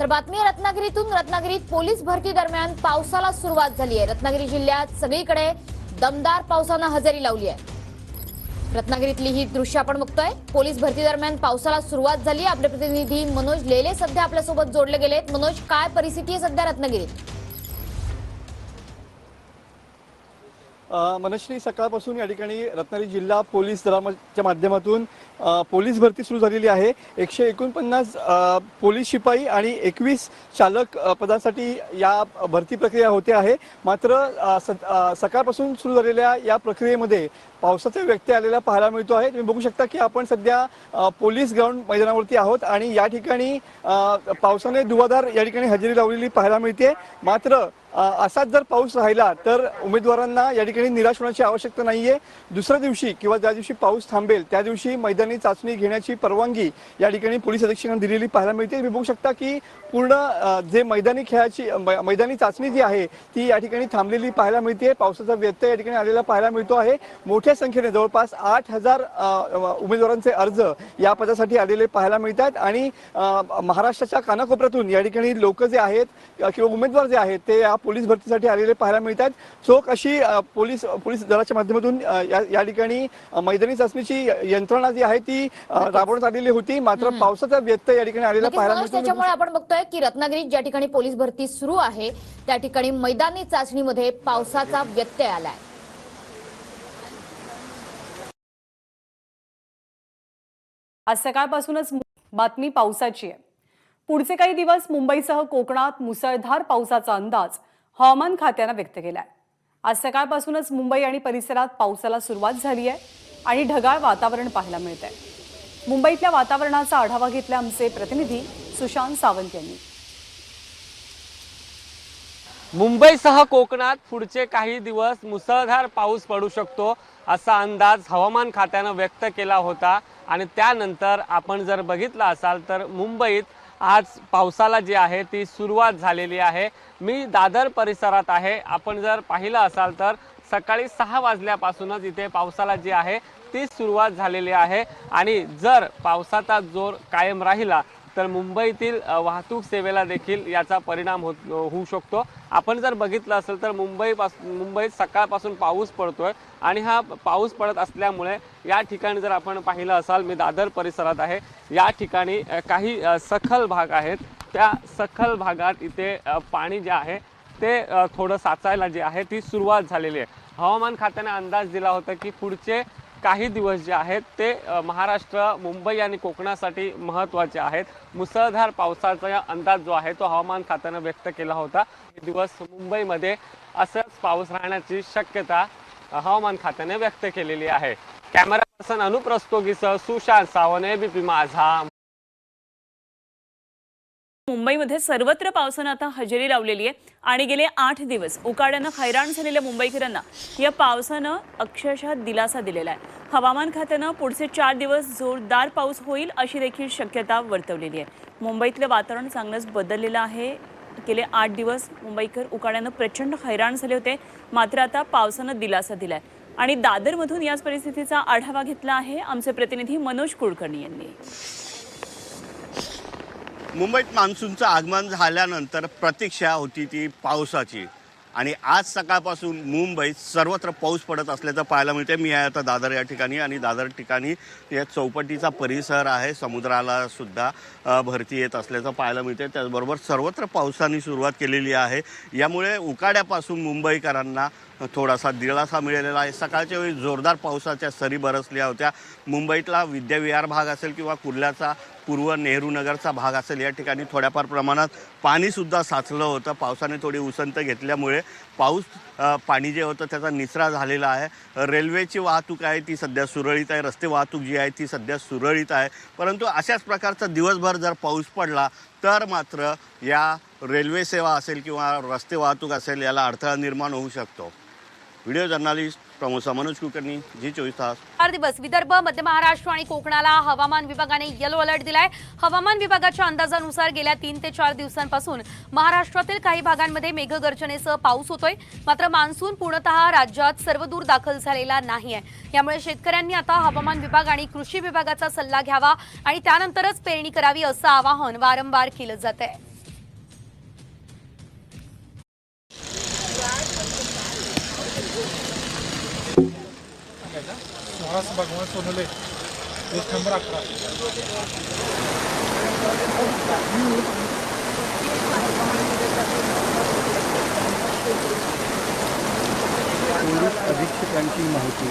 तर बातमी रत्नागिरीतून. रत्नागिरीत पोलीस भरती दरम्यान पावसाला सुरुवात झाली आहे. रत्नागिरी जिल्ह्यात सगळीकडे दमदार पावसानं हजेरी लावली आहे. रत्नागिरीतली ही दृश्य आपण बघतोय. पोलीस भरती दरम्यान पावसाला सुरुवात झाली आहे. आपले प्रतिनिधी मनोज लेले सध्या आपल्यासोबत जोडले गेलेत. मनोज काय परिस्थिती आहे सध्या रत्नागिरीत? मनश्री सकाळपासून या ठिकाणी रत्नागिरी जिल्हा पोलीस दलाच्या माध्यमातून पोलीस भरती सुरू झालेली आहे. एकशे एकोणपन्नास पोलीस शिपाई आणि एकवीस चालक पदासाठी या भरती प्रक्रिया होते आहे. मात्र स- सकाळपासून सुरू झालेल्या या प्रक्रियेमध्ये पावसाचा व्यत्यय आलेला पाहायला मिळतो आहे. तुम्ही बघू शकता की आपण सध्या पोलीस ग्राउंड मैदानावरती आहोत आणि या ठिकाणी पावसाने धुवाधार या ठिकाणी हजेरी लावलेली पाहायला मिळते. मात्र असाच जर पाऊस राहिला तर उमेदवारांना या ठिकाणी निराश होण्याची आवश्यकता नाहीये. दुसऱ्या दिवशी किंवा ज्या दिवशी पाऊस थांबेल त्या दिवशी मैदानी चाचणी घेण्याची परवानगी या ठिकाणी पोलीस अधीक्षकांना दिलेली पाहायला मिळते. तुम्ही बघू शकता की पूर्ण जे मैदानी खेळाची मैदानी चाचणी जी आहे ती या ठिकाणी थांबलेली पाहायला मिळते. पावसाचा व्यत्यय या ठिकाणी आलेला पाहायला मिळतो आहे. मोठ्या संख्येने जवळपास आठ हजार उमेदवारांचे अर्ज या पदासाठी आलेले पाहायला मिळतात आणि महाराष्ट्राच्या कानाकोपऱ्यातून या ठिकाणी लोक जे आहेत किंवा उमेदवार जे आहेत ते या पोलीस भरतीसाठी आलेले पाहायला मिळतात. चोख अशी पोलीस पोलीस दलाच्या माध्यमातून या ठिकाणी मैदानी चाचणीची यंत्रणा जी आहे ती राबवण्यात आलेली होती. मात्र पावसाचा व्यत्यय या ठिकाणी आलेला पाहायला मिळतो. त्याच्यामुळे आपण बघतोय की रत्नागिरीत ज्या ठिकाणी पोलीस भरती सुरू आहे त्या ठिकाणी मैदानी चाचणीमध्ये पावसाचा व्यत्यय आलाय. आज सकाळपासूनच बातमी पावसाची आहे. पुढचे काही दिवस मुंबईसह कोकणात मुसळधार पावसाचा अंदाज हवामान खात्यानं व्यक्त केलाय. आज सकाळपासूनच मुंबई आणि परिसरात पावसाला सुरुवात झाली आहे आणि ढगाळ वातावरण पाहायला मिळत आहे मुंबईतल्या वातावरणाचा आढावा घेतला आमचे प्रतिनिधी सुशांत सावंत यांनी. मुंबईसह कोकणात पुढचे काही दिवस मुसळधार पाऊस पडू शकतो असा अंदाज हवामान खात्यानं व्यक्त केला होता. आणि त्यानंतर आपण जर बघितलं असाल तर मुंबईत आज पावसाला जी आहे ती सुरुवात झालेली आहे. मी दादर परिसरात आहे. आपण जर पाहिलं असाल तर सकाळी सहा वाजल्यापासूनच इथे पावसाला जी आहे ती सुरुवात झालेली आहे. आणि जर पावसाचा जोर कायम राहिला तर मुंबईतील वाहतूक सेवेला देखील याचा परिणाम होत होऊ शकतो. आपण जर बघितलं असेल तर मुंबईपासून मुंबईत सकाळपासून पाऊस पडतोय आणि हा पाऊस पडत असल्यामुळे या ठिकाणी जर आपण पाहिलं असाल मी दादर परिसरात आहे. या ठिकाणी काही सखल भाग आहेत. त्या सखल भागात इथे पाणी जे आहे ते थोडं साचायला जे आहे ती सुरुवात झालेली आहे. हवामान खात्याने अंदाज दिला होता की पुढचे काही दिवस जे आहेत ते महाराष्ट्र मुंबई आणि कोकणासाठी महत्त्वाचे आहेत. मुसळधार पावसाचा अंदाज जो आहे तो हवामान खात्यानं व्यक्त केला होता. हे दिवस मुंबईमध्ये असंच पाऊस राहण्याची शक्यता हवामान खात्याने व्यक्त केलेली आहे. कॅमेरा पर्सन अनुप रस्तोगीसह सुशांत सावंत एबीपी माझा. मुंबईमध्ये सर्वत्र पावसानं आता हजेरी लावलेली आहे. आणि गेले आठ दिवस उकाड्यानं हैराण झालेल्या मुंबईकरांना या पावसानं अक्षरशः दिलासा दिलेला आहे. हवामान खात्यानं पुढचे चार दिवस जोरदार पाऊस होईल अशी देखील शक्यता वर्तवलेली आहे. मुंबईतलं वातावरण चांगलंच बदललेलं आहे. गेले आठ दिवस मुंबईकर उकाड्यानं प्रचंड हैराण झाले होते. मात्र आता पावसानं दिलासा दिलाय. आणि दादरमधून याच परिस्थितीचा आढावा घेतला आहे आमचे प्रतिनिधी मनोज कुलकर्णी यांनी. मुंबईत मान्सूनचं आगमन झाल्यानंतर प्रतीक्षा होती ती पावसाची. आणि आज सकाळपासून मुंबईत सर्वत्र पाऊस पडत असल्याचं पाहायला मिळते मी आहे आता दादर या ठिकाणी आणि दादर ठिकाणी या चौपटीचा परिसर आहे. समुद्राला सुद्धा भरती येत असल्याचं पाहायला मिळते त्याचबरोबर सर्वत्र पावसाने सुरुवात केलेली आहे. यामुळे उकाड्यापासून मुंबईकरांना थोडासा दिलासा मिळालेला आहे. सकाळच्या वेळी जोरदार पावसाच्या सरी बरसल्या होत्या. मुंबईतला विद्याविहार भाग असेल किंवा कुर्ल्याचा पूर्व नेहरू नगरचा भाग असेल या ठिकाणी थोड्याफार प्रमाणात पाणीसुद्धा साचलं होतं. पावसाने थोडी उसंत घेतल्यामुळे पाऊस पाणी जे होतं त्याचा निचरा झालेला आहे. रेल्वेची वाहतूक आहे ती सध्या सुरळीत आहे. रस्ते वाहतूक जी आहे ती सध्या सुरळीत आहे. परंतु अशाच प्रकारचा दिवसभर जर पाऊस पडला तर मात्र या रेल्वे सेवा असेल किंवा रस्ते वाहतूक असेल याला अडथळा निर्माण होऊ शकतो. व्हिडिओ जर्नालिस्ट प्रमोसा मनोज कुलकर्णी जी चोवीस तास. चार दिवस विदर्भ मध्य महाराष्ट्र आणि कोकणाला हवामान विभागाने येलो अलर्ट दिलाय. हवामान विभागाच्या अंदाजानुसार गेल्या तीन ते चार दिवसांपासून महाराष्ट्रातील काही भागांमध्ये मेघगर्जनेसह पाऊस होतोय. मात्र मान्सून पूर्णतः राज्यात सर्वदूर दाखल झालेला नाही आहे. यामुळे शेतकऱ्यांनी आता हवामान विभाग आणि कृषी विभागाचा सल्ला घ्यावा आणि त्यानंतरच पेरणी करावी असं आवाहन वारंवार केलं जात आहे. महाराष्ट्र भगवान सोनवले एक नंबर अकरा पोलीस अधीक्षकांची माहिती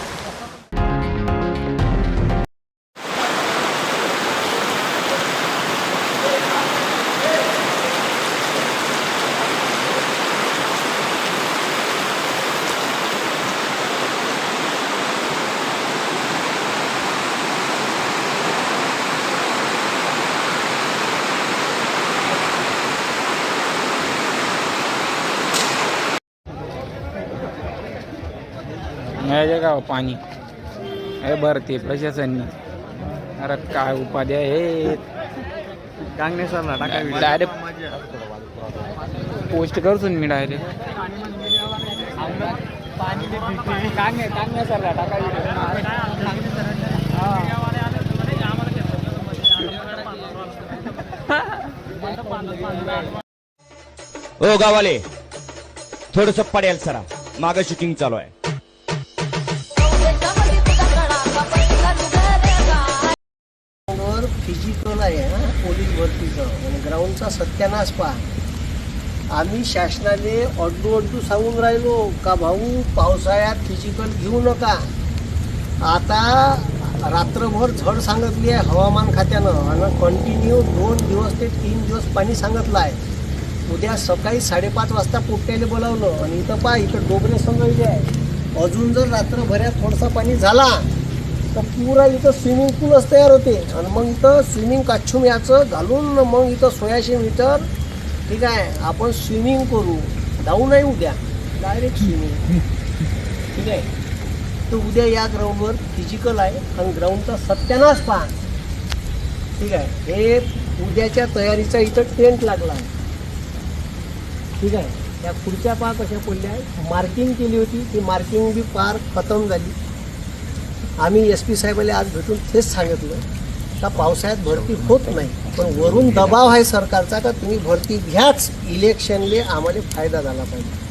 नाही गाव पाणी? हे भरते प्रशासननी. अरे काय उपाध्या हे. टाका डायरेक्ट पोस्ट करतो मी डायरेक्ट ओ गावाले थोडस पडेल सरा. माग शूटिंग चालू आहे. आणि सत्यानाश पहा. आम्ही शासनाने अड्डू अड्डू सांगून राहिलो का भाऊ पावसाळ्यात फिजिकल घेऊ नका. आता रात्रभर झड सांगितली आहे हवामान खात्यानं आणि कंटिन्यू दोन दिवस ते तीन दिवस पाणी सांगितलं आहे उद्या सकाळी साडेपाच वाजता पोट्याने बोलावलं आणि इथं पहा इथं डोबरे संगळले आहे. अजून जर रात्रभऱ्यात थोडासा पाणी झाला तर पुरा इथं स्विमिंग पूलच तयार होते. आणि मग इथं स्विमिंग काच्छूम याचं घालून मग इथं सोळाशे मीटर ठीक आहे आपण स्विमिंग करू. जाऊ नाही उद्या. डायरेक्ट स्विमिंग ठीक आहे. तर उद्या या ग्राउंडवर फिजिकल आहे आणि ग्राउंडचा सत्यानाश पहा ठीक आहे. हे उद्याच्या तयारीचा इथं टेंट लागला. आहे ठीक आहे. त्या खुर्च्या पहा कशा पडल्या आहे मार्किंग केली होती. ती मार्किंग बी पार खतम झाली. आम्ही एस पी साहेबाला आज भेटून तेच सांगितलं का पावसाळ्यात भरती होत नाही पण वरून दबाव आहे सरकारचा का तुम्ही भरती घ्याच इलेक्शनले आम्हाला फायदा झाला पाहिजे.